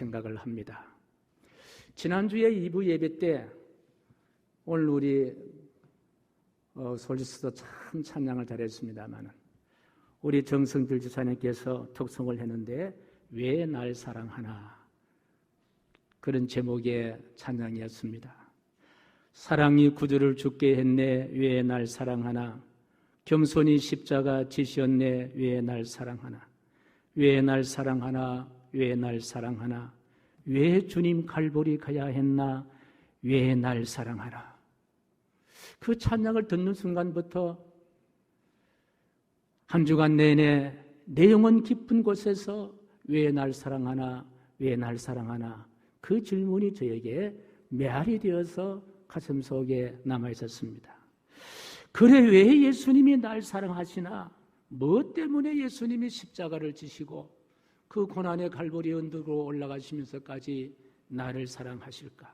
생각을 합니다. 지난주에 2부 예배 때 오늘 우리 어, 솔지스도 참 찬양을 잘했습니다만 우리 정성길 지사님께서 특성을 했는데 왜 날 사랑하나 그런 제목의 찬양이었습니다. 사랑이 구주를 죽게 했네 왜 날 사랑하나 겸손히 십자가 지셨네 왜 날 사랑하나 왜 날 사랑하나 왜 날 사랑하나? 왜 주님 갈보리 가야 했나? 왜 날 사랑하나 그 찬양을 듣는 순간부터 한 주간 내내 내 영혼 깊은 곳에서 왜 날 사랑하나? 왜 날 사랑하나? 그 질문이 저에게 메아리 되어서 가슴 속에 남아 있었습니다. 그래 왜 예수님이 날 사랑하시나? 뭐 때문에 예수님이 십자가를 지시고 그 고난의 갈보리 언덕으로 올라가시면서까지 나를 사랑하실까?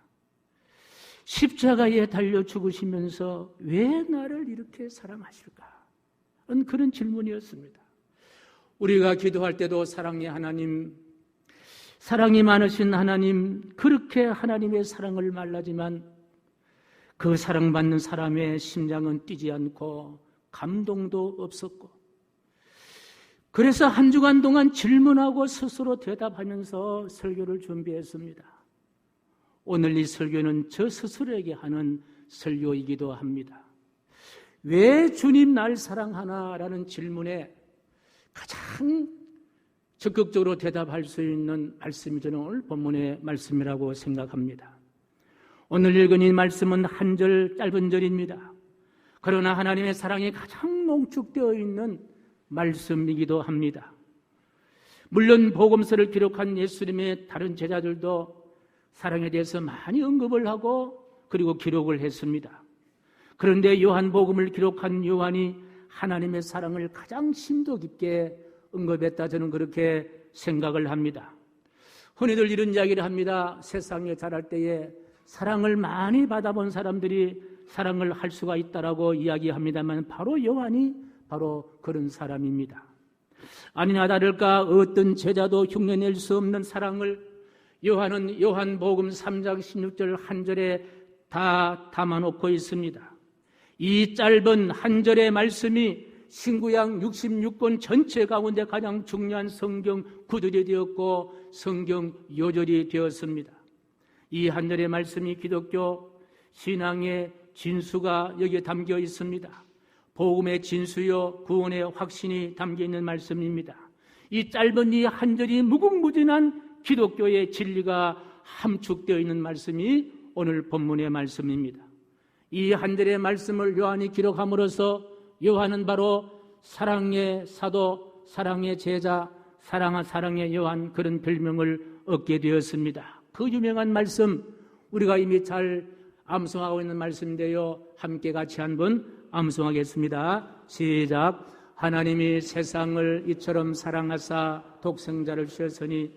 십자가에 달려 죽으시면서 왜 나를 이렇게 사랑하실까? 그런 질문이었습니다. 우리가 기도할 때도 사랑의 하나님, 사랑이 많으신 하나님, 그렇게 하나님의 사랑을 말라지만 그 사랑받는 사람의 심장은 뛰지 않고 감동도 없었고 그래서 한 주간 동안 질문하고 스스로 대답하면서 설교를 준비했습니다. 오늘 이 설교는 저 스스로에게 하는 설교이기도 합니다. 왜 주님 날 사랑하나 라는 질문에 가장 적극적으로 대답할 수 있는 말씀이 저는 오늘 본문의 말씀이라고 생각합니다. 오늘 읽은 이 말씀은 한 절 짧은 절입니다. 그러나 하나님의 사랑이 가장 농축되어 있는 말씀이기도 합니다. 물론 복음서를 기록한 예수님의 다른 제자들도 사랑에 대해서 많이 언급을 하고 그리고 기록을 했습니다. 그런데 요한복음을 기록한 요한이 하나님의 사랑을 가장 심도 깊게 언급했다 저는 그렇게 생각을 합니다. 흔히들 이런 이야기를 합니다. 세상에 자랄 때에 사랑을 많이 받아본 사람들이 사랑을 할 수가 있다라고 이야기합니다만 바로 요한이 바로 그런 사람입니다. 아니나 다를까 어떤 제자도 흉내낼 수 없는 사랑을 요한은 요한복음 3장 16절 한 절에 다 담아놓고 있습니다. 이 짧은 한 절의 말씀이 신구약 66권 전체 가운데 가장 중요한 성경 구절이 되었고 성경 요절이 되었습니다. 이 한 절의 말씀이 기독교 신앙의 진수가 여기에 담겨 있습니다. 복음의 진수요 구원의 확신이 담겨 있는 말씀입니다. 이 짧은 이 한 절이 무궁무진한 기독교의 진리가 함축되어 있는 말씀이 오늘 본문의 말씀입니다. 이 한 절의 말씀을 요한이 기록함으로써 요한은 바로 사랑의 사도, 사랑의 제자, 사랑한 사랑의 요한 그런 별명을 얻게 되었습니다. 그 유명한 말씀 우리가 이미 잘 암송하고 있는 말씀인데요. 함께 같이 한번 암송하겠습니다. 시작. 하나님이 세상을 이처럼 사랑하사 독생자를 주셨으니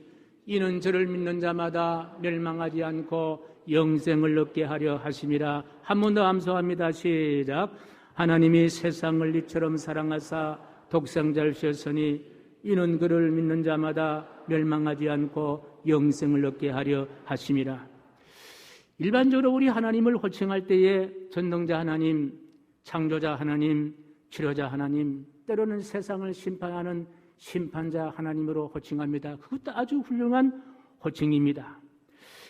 이는 저를 믿는 자마다 멸망하지 않고 영생을 얻게 하려 하심이라. 한 번 더 암송합니다. 시작. 하나님이 세상을 이처럼 사랑하사 독생자를 주셨으니 이는 그를 믿는 자마다 멸망하지 않고 영생을 얻게 하려 하심이라. 일반적으로 우리 하나님을 호칭할 때에 전능자 하나님, 창조자 하나님, 치료자 하나님, 때로는 세상을 심판하는 심판자 하나님으로 호칭합니다. 그것도 아주 훌륭한 호칭입니다.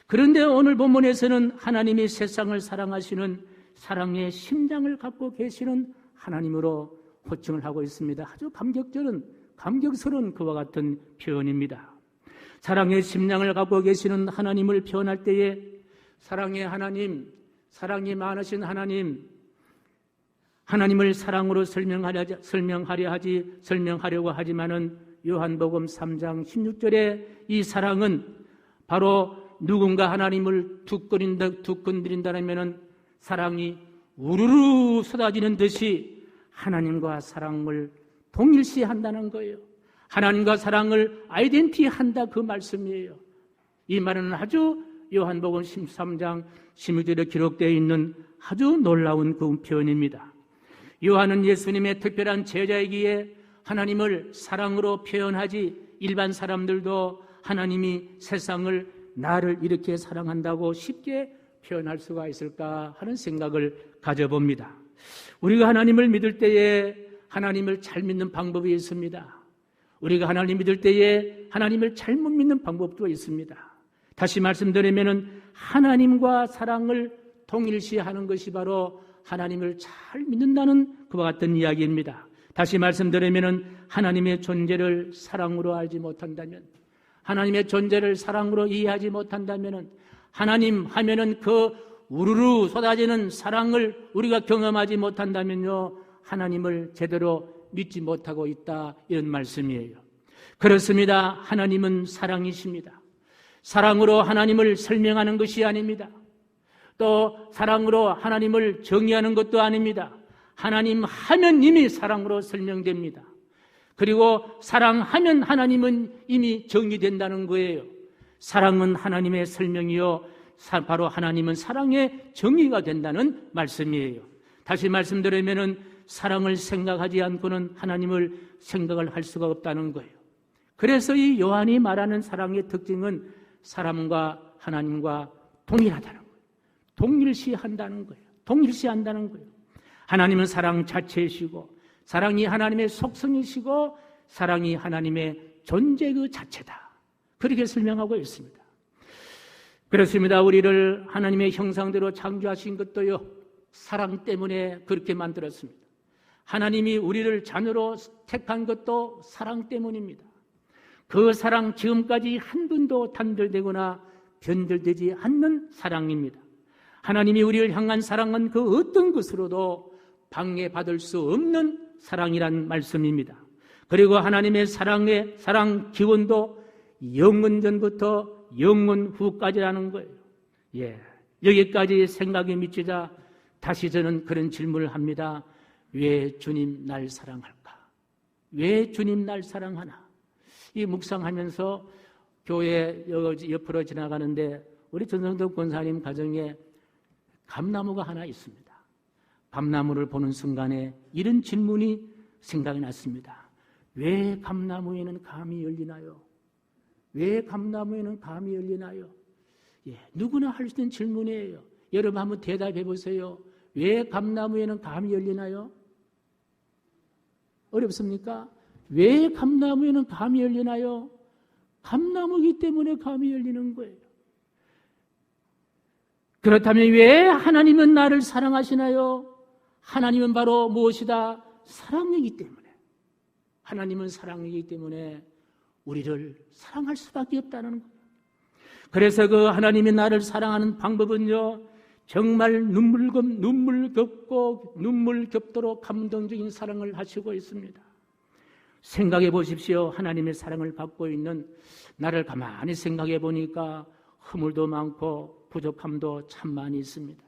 그런데 오늘 본문에서는 하나님이 세상을 사랑하시는 사랑의 심장을 갖고 계시는 하나님으로 호칭을 하고 있습니다. 아주 감격적인, 감격스러운 그와 같은 표현입니다. 사랑의 심장을 갖고 계시는 하나님을 표현할 때에 사랑의 하나님, 사랑이 많으신 하나님, 하나님을 사랑으로 설명하려, 설명하려 하지, 설명하려고 하지만은 요한복음 3장 16절에 이 사랑은 바로 누군가 하나님을 두건린다, 두건드린다면은 사랑이 우르르 쏟아지는 듯이 하나님과 사랑을 동일시 한다는 거예요. 하나님과 사랑을 아이덴티 한다 그 말씀이에요. 이 말은 아주 요한복음 13장 16절에 기록되어 있는 아주 놀라운 그 표현입니다. 요한은 예수님의 특별한 제자이기에 하나님을 사랑으로 표현하지 일반 사람들도 하나님이 세상을 나를 이렇게 사랑한다고 쉽게 표현할 수가 있을까 하는 생각을 가져봅니다. 우리가 하나님을 믿을 때에 하나님을 잘 믿는 방법이 있습니다. 우리가 하나님 믿을 때에 하나님을 잘못 믿는 방법도 있습니다. 다시 말씀드리면 하나님과 사랑을 동일시하는 것이 바로 하나님을 잘 믿는다는 그와 같은 이야기입니다. 다시 말씀드리면 하나님의 존재를 사랑으로 알지 못한다면 하나님의 존재를 사랑으로 이해하지 못한다면 하나님 하면은 그 우르르 쏟아지는 사랑을 우리가 경험하지 못한다면요 하나님을 제대로 믿지 못하고 있다 이런 말씀이에요. 그렇습니다. 하나님은 사랑이십니다. 사랑으로 하나님을 설명하는 것이 아닙니다. 또 사랑으로 하나님을 정의하는 것도 아닙니다. 하나님 하면 이미 사랑으로 설명됩니다. 그리고 사랑하면 하나님은 이미 정의된다는 거예요. 사랑은 하나님의 설명이요. 바로 하나님은 사랑의 정의가 된다는 말씀이에요. 다시 말씀드리면은 사랑을 생각하지 않고는 하나님을 생각을 할 수가 없다는 거예요. 그래서 이 요한이 말하는 사랑의 특징은 사람과 하나님과 동일하다는 거예요. 동일시한다는 거예요. 동일시한다는 거예요. 하나님은 사랑 자체이시고 사랑이 하나님의 속성이시고 사랑이 하나님의 존재 그 자체다. 그렇게 설명하고 있습니다. 그렇습니다. 우리를 하나님의 형상대로 창조하신 것도요, 사랑 때문에 그렇게 만들었습니다. 하나님이 우리를 자녀로 택한 것도 사랑 때문입니다. 그 사랑 지금까지 한 번도 단절되거나 변절되지 않는 사랑입니다. 하나님이 우리를 향한 사랑은 그 어떤 것으로도 방해받을 수 없는 사랑이란 말씀입니다. 그리고 하나님의 사랑의 사랑 기원도 영원 전부터 영원 후까지라는 거예요. 예. 여기까지 생각이 미치자 다시 저는 그런 질문을 합니다. 왜 주님 날 사랑할까? 왜 주님 날 사랑하나? 이 묵상하면서 교회 옆으로 지나가는데 우리 전성덕 권사님 가정에 감나무가 하나 있습니다. 감나무를 보는 순간에 이런 질문이 생각이 났습니다. 왜 감나무에는 감이 열리나요? 왜 감나무에는 감이 열리나요? 예, 누구나 할 수 있는 질문이에요. 여러분 한번 대답해 보세요. 왜 감나무에는 감이 열리나요? 어렵습니까? 왜 감나무에는 감이 열리나요? 감나무기 때문에 감이 열리는 거예요. 그렇다면 왜 하나님은 나를 사랑하시나요? 하나님은 바로 무엇이다? 사랑이기 때문에. 하나님은 사랑이기 때문에 우리를 사랑할 수밖에 없다는 거예요. 그래서 그 하나님이 나를 사랑하는 방법은요, 정말 눈물겹, 눈물 겹고 눈물 겹도록 감동적인 사랑을 하시고 있습니다. 생각해 보십시오. 하나님의 사랑을 받고 있는 나를 가만히 생각해 보니까 허물도 많고 부족함도 참 많이 있습니다.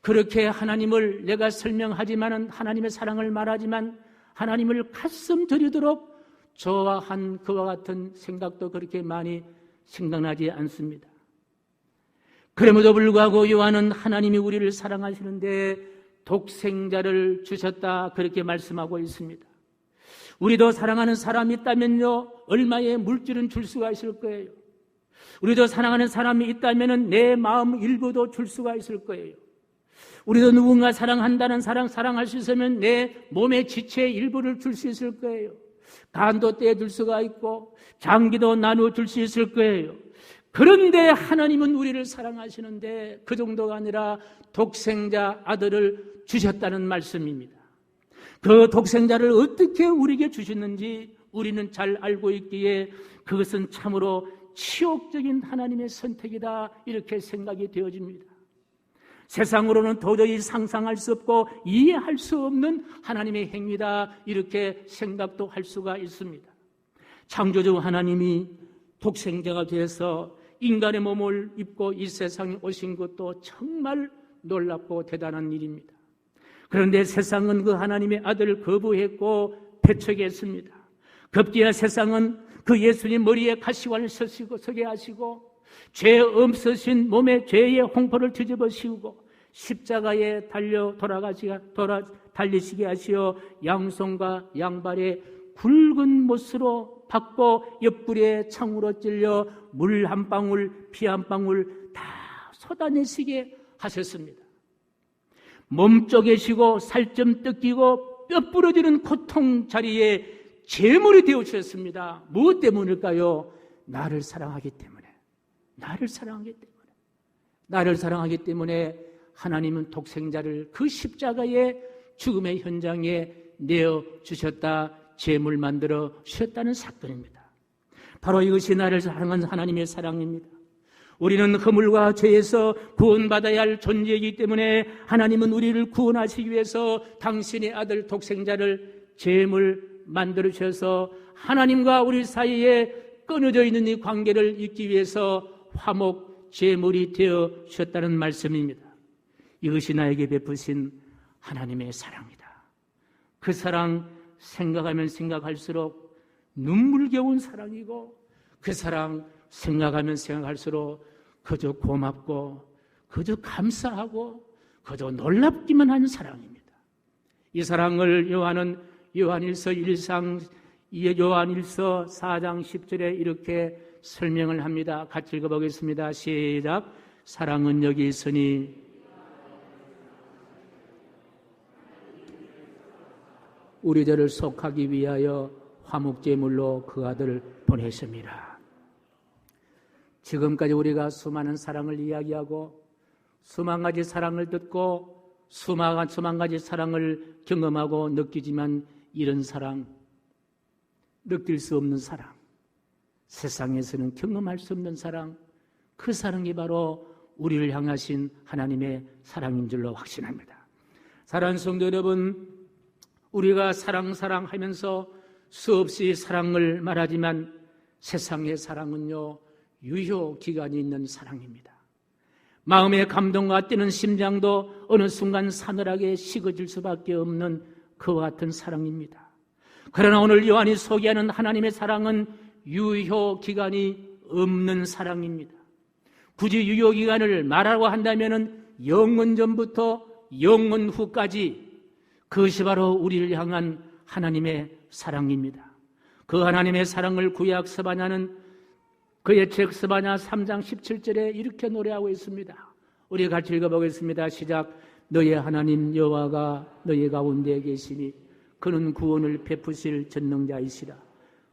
그렇게 하나님을 내가 설명하지만은 하나님의 사랑을 말하지만 하나님을 가슴 들이도록 좋아한 그와 같은 생각도 그렇게 많이 생각나지 않습니다. 그럼에도 불구하고 요한은 하나님이 우리를 사랑하시는데 독생자를 주셨다 그렇게 말씀하고 있습니다. 우리도 사랑하는 사람이 있다면요, 얼마의 물질은 줄 수가 있을 거예요. 우리도 사랑하는 사람이 있다면 내 마음 일부도 줄 수가 있을 거예요. 우리도 누군가 사랑한다는 사랑, 사랑할 수 있으면 내 몸의 지체의 일부를 줄 수 있을 거예요. 간도 떼줄 수가 있고, 장기도 나누어 줄 수 있을 거예요. 그런데 하나님은 우리를 사랑하시는데 그 정도가 아니라 독생자 아들을 주셨다는 말씀입니다. 그 독생자를 어떻게 우리에게 주셨는지 우리는 잘 알고 있기에 그것은 참으로 치욕적인 하나님의 선택이다 이렇게 생각이 되어집니다. 세상으로는 도저히 상상할 수 없고 이해할 수 없는 하나님의 행위다 이렇게 생각도 할 수가 있습니다. 창조주 하나님이 독생자가 되어서 인간의 몸을 입고 이 세상에 오신 것도 정말 놀랍고 대단한 일입니다. 그런데 세상은 그 하나님의 아들을 거부했고 배척했습니다. 급기야 세상은 그 예수님 머리에 가시관을 서시고 서게 하시고 죄 없으신 몸에 죄의 홍포를 뒤집어 씌우고 십자가에 달려 돌아가시 돌아 달리시게 하시어 양손과 양발에 굵은 못으로 받고 옆구리에 창으로 찔려 물 한 방울, 피 한 방울 다 쏟아내시게 하셨습니다. 몸 쪼개시고 살점 뜯기고 뼈 부러지는 고통 자리에 제물이 되어 주셨습니다. 무엇 때문일까요? 나를 사랑하기 때문에. 나를 사랑하기 때문에. 나를 사랑하기 때문에 하나님은 독생자를 그 십자가의 죽음의 현장에 내어 주셨다. 제물 만들어 주셨다는 사건입니다. 바로 이것이 나를 사랑한 하나님의 사랑입니다. 우리는 허물과 죄에서 구원받아야 할 존재이기 때문에 하나님은 우리를 구원하시기 위해서 당신의 아들 독생자를 제물 만들어 주셔서 하나님과 우리 사이에 끊어져 있는 이 관계를 잇기 위해서 화목 제물이 되어 주셨다는 말씀입니다. 이것이 나에게 베푸신 하나님의 사랑이다. 그 사랑 생각하면 생각할수록 눈물겨운 사랑이고 그 사랑 생각하면 생각할수록 그저 고맙고 그저 감사하고 그저 놀랍기만 한 사랑입니다. 이 사랑을 요한은 요한일서 1상 요한일서 4장 10절에 이렇게 설명을 합니다. 같이 읽어보겠습니다. 시작. 사랑은 여기 있으니 우리 들을 속하기 위하여 화목제물로 그 아들을 보냈습니다. 지금까지 우리가 수많은 사랑을 이야기하고 수만 가지 사랑을 듣고 수만, 수만 가지 사랑을 경험하고 느끼지만 이런 사랑, 느낄 수 없는 사랑, 세상에서는 경험할 수 없는 사랑, 그 사랑이 바로 우리를 향하신 하나님의 사랑인 줄로 확신합니다. 사랑하는 성도 여러분, 우리가 사랑, 사랑 하면서 수없이 사랑을 말하지만 세상의 사랑은요, 유효 기간이 있는 사랑입니다. 마음의 감동과 뛰는 심장도 어느 순간 사늘하게 식어질 수밖에 없는 그와 같은 사랑입니다. 그러나 오늘 요한이 소개하는 하나님의 사랑은 유효 기간이 없는 사랑입니다. 굳이 유효 기간을 말하고 한다면 영원 전부터 영원 후까지 그것이 바로 우리를 향한 하나님의 사랑입니다. 그 하나님의 사랑을 구약 서바냐는 그의 책 스바냐 3장 17절에 이렇게 노래하고 있습니다. 우리 같이 읽어보겠습니다. 시작. 너의 하나님 여호와가 너의 가운데 계시니 그는 구원을 베푸실 전능자이시라.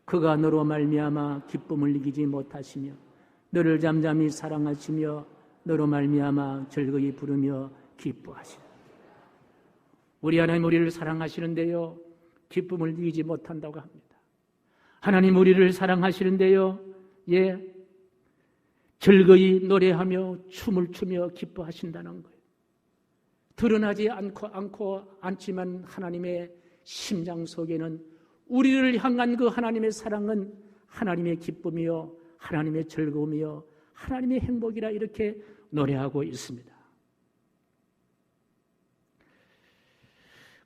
그가 너로 말미암아 기쁨을 이기지 못하시며 너를 잠잠히 사랑하시며 너로 말미암아 즐거이 부르며 기뻐하시라. 우리 하나님 우리를 사랑하시는데요. 기쁨을 이기지 못한다고 합니다. 하나님 우리를 사랑하시는데요. 예, 즐거이 노래하며 춤을 추며 기뻐하신다는 거예요. 드러나지 않고 않고 않지만 하나님의 심장 속에는 우리를 향한 그 하나님의 사랑은 하나님의 기쁨이요, 하나님의 즐거움이요, 하나님의 행복이라 이렇게 노래하고 있습니다.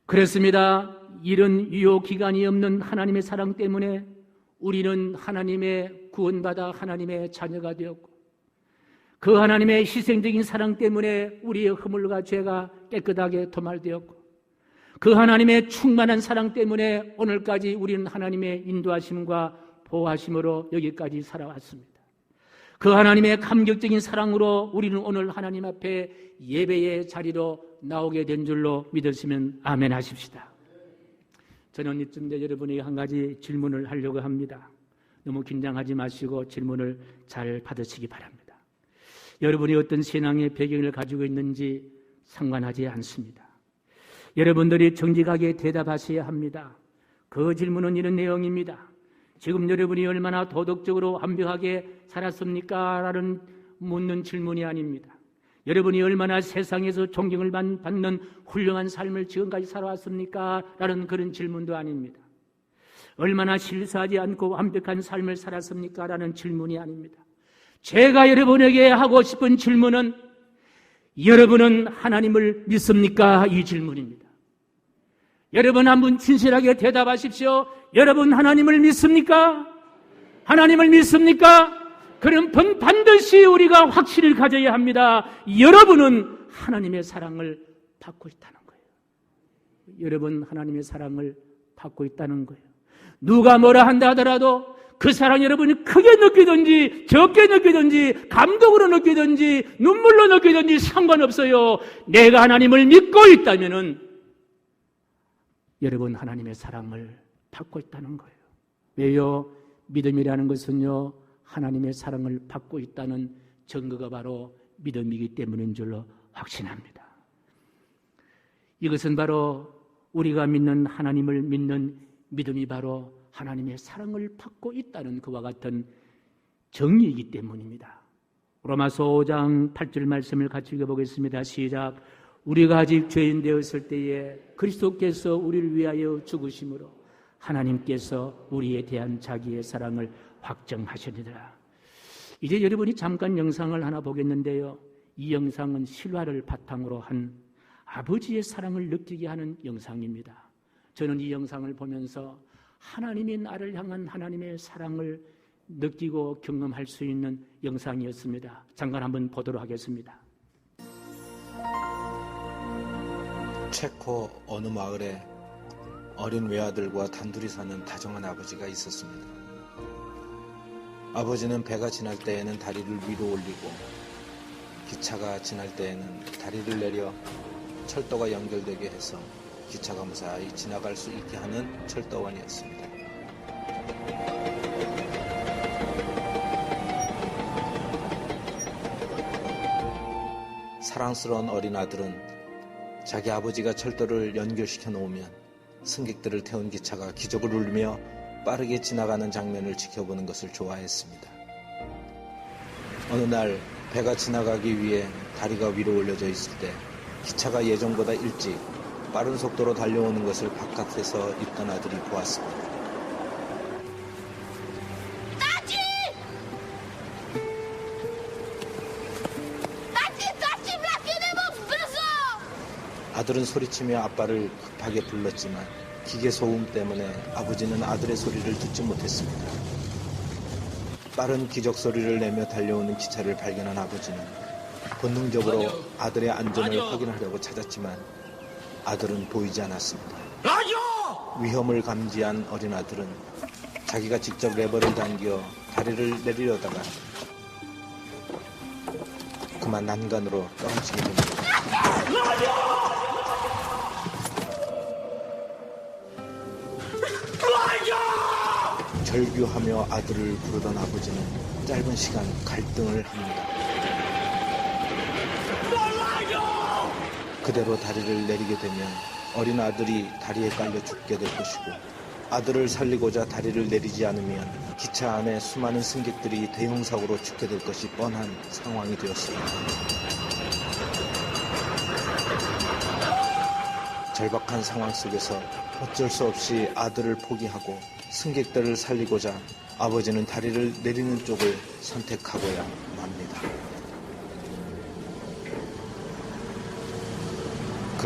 그렇습니다. 이런 유효 기간이 없는 하나님의 사랑 때문에 우리는 하나님의 구원받아 하나님의 자녀가 되었고 그 하나님의 희생적인 사랑 때문에 우리의 허물과 죄가 깨끗하게 도말되었고 그 하나님의 충만한 사랑 때문에 오늘까지 우리는 하나님의 인도하심과 보호하심으로 여기까지 살아왔습니다. 그 하나님의 감격적인 사랑으로 우리는 오늘 하나님 앞에 예배의 자리로 나오게 된 줄로 믿으시면 아멘 하십시다. 저는 이쯤 때 여러분에게 한 가지 질문을 하려고 합니다. 너무 긴장하지 마시고 질문을 잘 받으시기 바랍니다. 여러분이 어떤 신앙의 배경을 가지고 있는지 상관하지 않습니다. 여러분들이 정직하게 대답하셔야 합니다. 그 질문은 이런 내용입니다. 지금 여러분이 얼마나 도덕적으로 완벽하게 살았습니까? 라는 묻는 질문이 아닙니다. 여러분이 얼마나 세상에서 존경을 받는 훌륭한 삶을 지금까지 살아왔습니까? 라는 그런 질문도 아닙니다. 얼마나 실수하지 않고 완벽한 삶을 살았습니까? 라는 질문이 아닙니다. 제가 여러분에게 하고 싶은 질문은 여러분은 하나님을 믿습니까? 이 질문입니다. 여러분 한분 진실하게 대답하십시오. 여러분 하나님을 믿습니까? 하나님을 믿습니까? 그럼 반드시 우리가 확신을 가져야 합니다. 여러분은 하나님의 사랑을 받고 있다는 거예요. 여러분 하나님의 사랑을 받고 있다는 거예요. 누가 뭐라 한다 하더라도 그 사랑 여러분이 크게 느끼든지 적게 느끼든지 감동으로 느끼든지 눈물로 느끼든지 상관없어요. 내가 하나님을 믿고 있다면은 여러분 하나님의 사랑을 받고 있다는 거예요. 왜요? 믿음이라는 것은요, 하나님의 사랑을 받고 있다는 증거가 바로 믿음이기 때문인 줄로 확신합니다. 이것은 바로 우리가 믿는 하나님을 믿는 믿음이 바로 하나님의 사랑을 받고 있다는 그와 같은 정의이기 때문입니다. 로마서 5장 8절 말씀을 같이 읽어보겠습니다. 시작. 우리가 아직 죄인 되었을 때에 그리스도께서 우리를 위하여 죽으심으로 하나님께서 우리에 대한 자기의 사랑을 확정하시리라. 이제 여러분이 잠깐 영상을 하나 보겠는데요. 이 영상은 실화를 바탕으로 한 아버지의 사랑을 느끼게 하는 영상입니다. 저는 이 영상을 보면서 하나님이 나를 향한 하나님의 사랑을 느끼고 경험할 수 있는 영상이었습니다. 잠깐 한번 보도록 하겠습니다. 체코 어느 마을에 어린 외아들과 단둘이 사는 다정한 아버지가 있었습니다. 아버지는 배가 지날 때에는 다리를 위로 올리고 기차가 지날 때에는 다리를 내려 철도가 연결되게 해서 기차가 무사히 지나갈 수 있게 하는 철도원이었습니다. 사랑스러운 어린 아들은 자기 아버지가 철도를 연결시켜 놓으면 승객들을 태운 기차가 기적을 울리며 빠르게 지나가는 장면을 지켜보는 것을 좋아했습니다. 어느 날 배가 지나가기 위해 다리가 위로 올려져 있을 때 기차가 예정보다 일찍 빠른 속도로 달려오는 것을 바깥에서 있던 아들이 보았습니다. 아들은 소리치며 아빠를 급하게 불렀지만 기계 소음 때문에 아버지는 아들의 소리를 듣지 못했습니다. 빠른 기적 소리를 내며 달려오는 기차를 발견한 아버지는 본능적으로 아들의 안전을 확인하려고 찾았지만 아들은 보이지 않았습니다. 위험을 감지한 어린 아들은 자기가 직접 레버를 당겨 다리를 내리려다가 그만 난간으로 떨어지게 됩니다. 절규하며 아들을 부르던 아버지는 짧은 시간 갈등을 합니다. 그대로 다리를 내리게 되면 어린 아들이 다리에 깔려 죽게 될 것이고 아들을 살리고자 다리를 내리지 않으면 기차 안에 수많은 승객들이 대형사고로 죽게 될 것이 뻔한 상황이 되었습니다. 절박한 상황 속에서 어쩔 수 없이 아들을 포기하고 승객들을 살리고자 아버지는 다리를 내리는 쪽을 선택하고야 맙니다.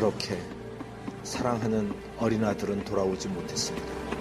그렇게 사랑하는 어린 아들은 돌아오지 못했습니다.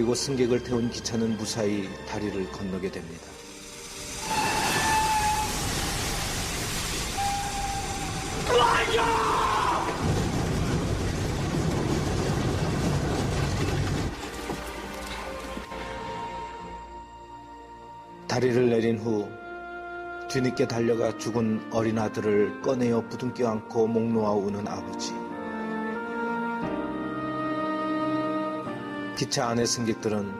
그리고 승객을 태운 기차는 무사히 다리를 건너게 됩니다. 다리를 내린 후 뒤늦게 달려가 죽은 어린 아들을 꺼내어 부둥켜 안고 목 놓아 우는 아버지. 기차 안의 승객들은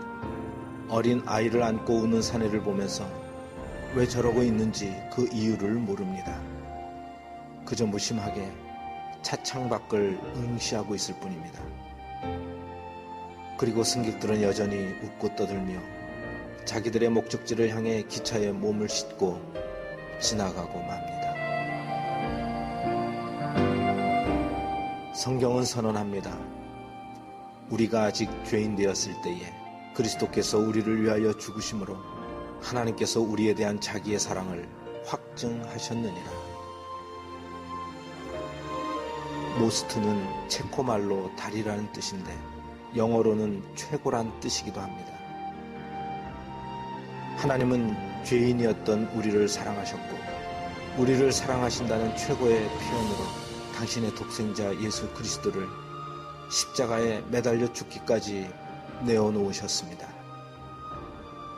어린 아이를 안고 우는 사내를 보면서 왜 저러고 있는지 그 이유를 모릅니다. 그저 무심하게 차창 밖을 응시하고 있을 뿐입니다. 그리고 승객들은 여전히 웃고 떠들며 자기들의 목적지를 향해 기차에 몸을 싣고 지나가고 맙니다. 성경은 선언합니다. 우리가 아직 죄인 되었을 때에 그리스도께서 우리를 위하여 죽으심으로 하나님께서 우리에 대한 자기의 사랑을 확증하셨느니라. 모스트는 체코 말로 다리라는 뜻인데 영어로는 최고란 뜻이기도 합니다. 하나님은 죄인이었던 우리를 사랑하셨고 우리를 사랑하신다는 최고의 표현으로 당신의 독생자 예수 그리스도를 십자가에 매달려 죽기까지 내어놓으셨습니다.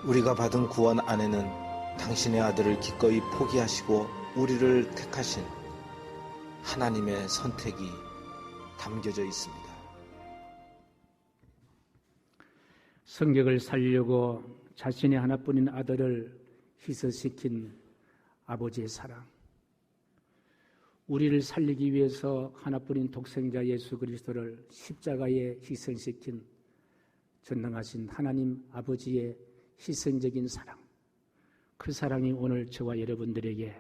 우리가 받은 구원 안에는 당신의 아들을 기꺼이 포기하시고 우리를 택하신 하나님의 선택이 담겨져 있습니다. 성격을 살려고 자신의 하나뿐인 아들을 희생시킨 아버지의 사랑. 우리를 살리기 위해서 하나뿐인 독생자 예수 그리스도를 십자가에 희생시킨 전능하신 하나님 아버지의 희생적인 사랑. 그 사랑이 오늘 저와 여러분들에게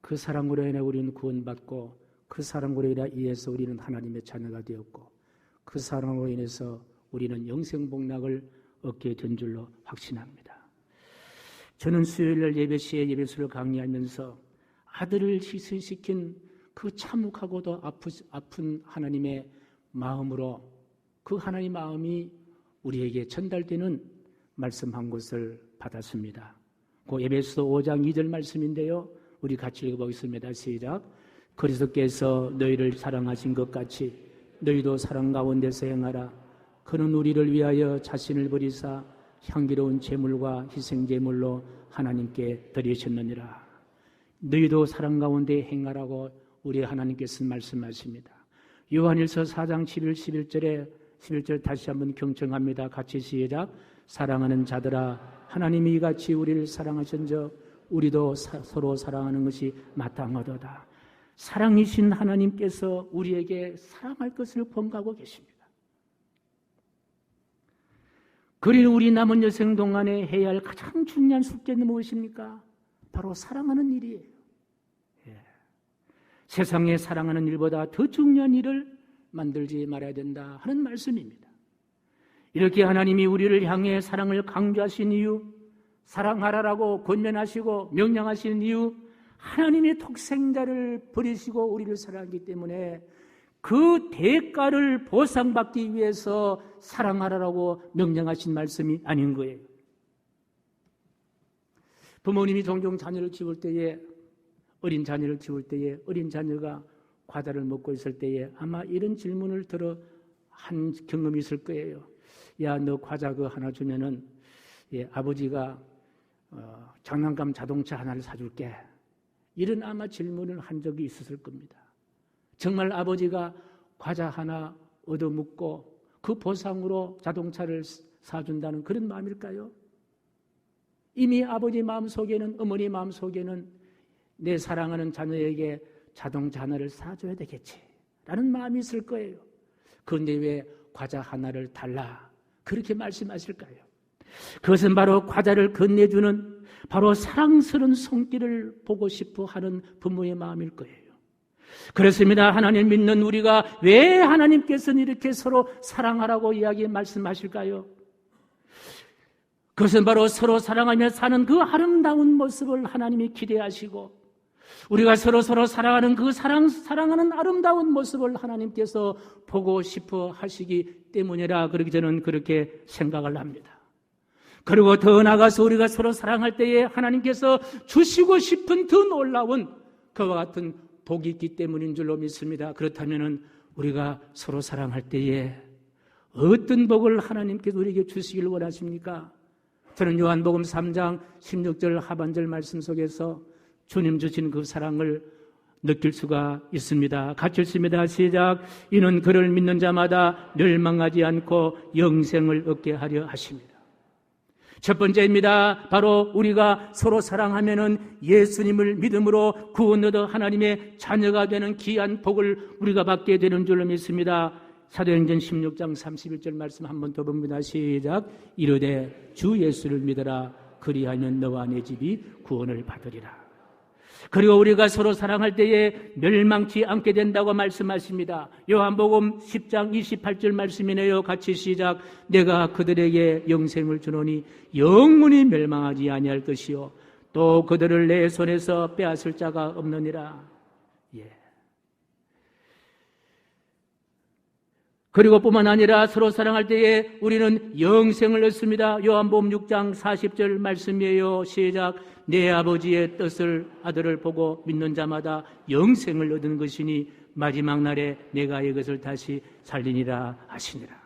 그 사랑으로 인해 우리는 구원받고 그 사랑으로 인해서 우리는 하나님의 자녀가 되었고 그 사랑으로 인해서 우리는 영생 복락을 얻게 된 줄로 확신합니다. 저는 수요일 날 예배 시에 예배수를 강의하면서 아들을 희생시킨 그 참혹하고도 아픈 하나님의 마음으로 그 하나님 마음이 우리에게 전달되는 말씀 한 것을 받았습니다. 그 에베소 5장 2절 말씀인데요. 우리 같이 읽어보겠습니다. 시작. 그리스도께서 너희를 사랑하신 것 같이 너희도 사랑 가운데서 행하라. 그는 우리를 위하여 자신을 버리사 향기로운 제물과 희생 제물로 하나님께 드리셨느니라. 너희도 사랑 가운데 행하라고 우리 하나님께서 말씀하십니다. 요한일서 4장 11, 11절에 11절 다시 한번 경청합니다. 같이 시작. 사랑하는 자들아 하나님이 같이 우리를 사랑하신 적 우리도 사, 서로 사랑하는 것이 마땅하도다. 사랑이신 하나님께서 우리에게 사랑할 것을 권고하고 계십니다. 그리고 우리 남은 여생 동안에 해야 할 가장 중요한 숙제는 무엇입니까? 바로 사랑하는 일이에요. 예. 세상에 사랑하는 일보다 더 중요한 일을 만들지 말아야 된다 하는 말씀입니다. 이렇게 하나님이 우리를 향해 사랑을 강조하신 이유, 사랑하라라고 권면하시고 명령하신 이유, 하나님의 독생자를 버리시고 우리를 사랑하기 때문에 그 대가를 보상받기 위해서 사랑하라라고 명령하신 말씀이 아닌 거예요. 부모님이 종종 자녀를 키울 때에 어린 자녀를 키울 때에 어린 자녀가 과자를 먹고 있을 때에 아마 이런 질문을 들어 한 경험이 있을 거예요. 야, 너 과자 그 하나 주면은 예, 아버지가 어, 장난감 자동차 하나를 사줄게. 이런 아마 질문을 한 적이 있었을 겁니다. 정말 아버지가 과자 하나 얻어먹고 그 보상으로 자동차를 사준다는 그런 마음일까요? 이미 아버지 마음 속에는 어머니 마음 속에는 내 사랑하는 자녀에게 자동차 하나를 사줘야 되겠지. 라는 마음이 있을 거예요. 그런데 왜 과자 하나를 달라? 그렇게 말씀하실까요? 그것은 바로 과자를 건네주는 바로 사랑스러운 손길을 보고 싶어 하는 부모의 마음일 거예요. 그렇습니다. 하나님 믿는 우리가 왜 하나님께서는 이렇게 서로 사랑하라고 이야기 말씀하실까요? 그것은 바로 서로 사랑하며 사는 그 아름다운 모습을 하나님이 기대하시고 우리가 서로 서로 사랑하는 그 사랑, 사랑하는 아름다운 모습을 하나님께서 보고 싶어 하시기 때문이라 그렇게 저는 그렇게 생각을 합니다. 그리고 더 나아가서 우리가 서로 사랑할 때에 하나님께서 주시고 싶은 더 놀라운 그와 같은 복이 있기 때문인 줄로 믿습니다. 그렇다면 우리가 서로 사랑할 때에 어떤 복을 하나님께서 우리에게 주시길 원하십니까? 저는 요한복음 3장 16절 하반절 말씀 속에서 주님 주신 그 사랑을 느낄 수가 있습니다. 같이 읽습니다. 시작. 이는 그를 믿는 자마다 멸망하지 않고 영생을 얻게 하려 하십니다. 첫 번째입니다. 바로 우리가 서로 사랑하면은 예수님을 믿음으로 구원 얻어 하나님의 자녀가 되는 귀한 복을 우리가 받게 되는 줄로 믿습니다. 사도행전 16장 31절 말씀 한 번 더 봅니다. 시작. 이르되 주 예수를 믿어라. 그리하면 너와 내 집이 구원을 받으리라. 그리고 우리가 서로 사랑할 때에 멸망치 않게 된다고 말씀하십니다. 요한복음 10장 28절 말씀이네요. 같이 시작. 내가 그들에게 영생을 주노니 영원히 멸망하지 아니할 것이요 또 그들을 내 손에서 빼앗을 자가 없느니라. 예. 그리고 뿐만 아니라 서로 사랑할 때에 우리는 영생을 얻습니다. 요한복음 6장 40절 말씀이에요. 시작. 내 아버지의 뜻을 아들을 보고 믿는 자마다 영생을 얻는 것이니 마지막 날에 내가 이것을 다시 살리니라 하시니라.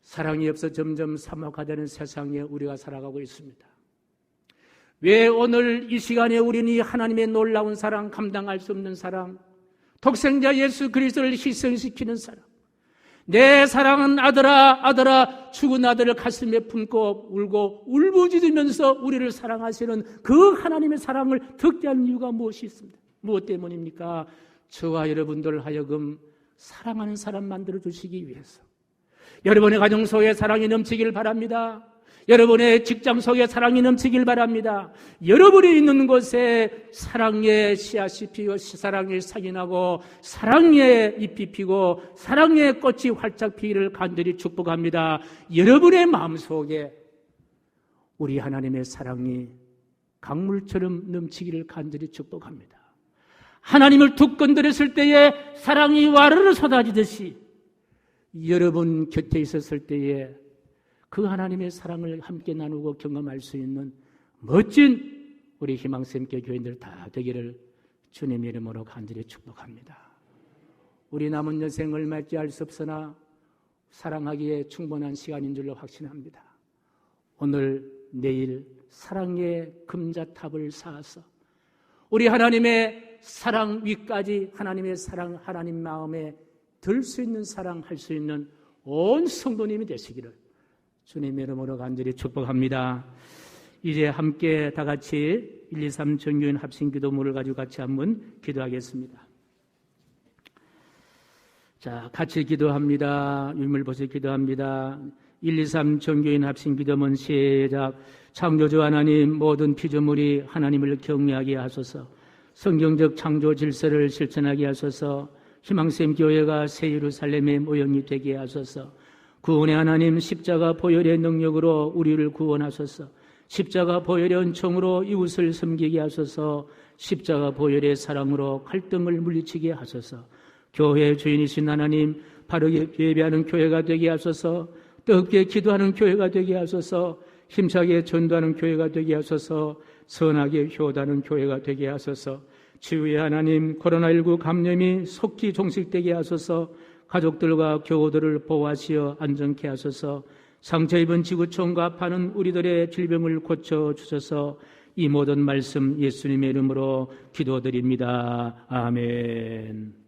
사랑이 없어 점점 사막화되는 세상에 우리가 살아가고 있습니다. 왜 오늘 이 시간에 우리는 이 하나님의 놀라운 사랑, 감당할 수 없는 사랑, 독생자 예수 그리스도를 희생시키는 사랑, 내 사랑은 아들아, 아들아, 죽은 아들을 가슴에 품고 울고 울부짖으면서 우리를 사랑하시는 그 하나님의 사랑을 하는 이유가 무엇이 있습니다. 무엇 때문입니까? 저와 여러분들 하여금 사랑하는 사람 만들어 주시기 위해서. 여러분의 가정 속에 사랑이 넘치길 바랍니다. 여러분의 직장 속에 사랑이 넘치길 바랍니다. 여러분이 있는 곳에 사랑의 씨앗이 피고 사랑의 싹이 나고 사랑의 잎이 피고 사랑의 꽃이 활짝 피기를 간절히 축복합니다. 여러분의 마음속에 우리 하나님의 사랑이 강물처럼 넘치기를 간절히 축복합니다. 하나님을 툭 건드렸을 때에 사랑이 와르르 쏟아지듯이 여러분 곁에 있었을 때에 그 하나님의 사랑을 함께 나누고 경험할 수 있는 멋진 우리 희망샘교 교인들 다 되기를 주님 이름으로 간절히 축복합니다. 우리 남은 여생 얼마일지 알수 없으나 사랑하기에 충분한 시간인 줄로 확신합니다. 오늘 내일 사랑의 금자탑을 쌓아서 우리 하나님의 사랑 위까지 하나님의 사랑 하나님 마음에 들 수 있는 사랑 할 수 있는 온 성도님이 되시기를 주님의 이름으로 간절히 축복합니다. 이제 함께 다 같이 1, 2, 3 정교인 합심 기도문을 가지고 같이 한번 기도하겠습니다. 자, 같이 기도합니다. 유물보세 기도합니다. 1, 2, 3 정교인 합심 기도문 시작. 창조주 하나님 모든 피조물이 하나님을 경외하게 하소서. 성경적 창조 질서를 실천하게 하소서. 희망샘 교회가 새 예루살렘의 모형이 되게 하소서. 구원의 하나님 십자가 보혈의 능력으로 우리를 구원하소서. 십자가 보혈의 은총으로 이웃을 섬기게 하소서. 십자가 보혈의 사랑으로 갈등을 물리치게 하소서. 교회 주인이신 하나님 바르게 예배하는 교회가 되게 하소서. 뜨겁게 기도하는 교회가 되게 하소서. 힘차게 전도하는 교회가 되게 하소서. 선하게 효도하는 교회가 되게 하소서. 치유의 하나님 코로나19 감염이 속히 종식되게 하소서. 가족들과 교우들을 보호하시어 안전케 하소서 상처 입은 지구촌과 아파하는 우리들의 질병을 고쳐 주셔서 이 모든 말씀 예수님의 이름으로 기도드립니다. 아멘.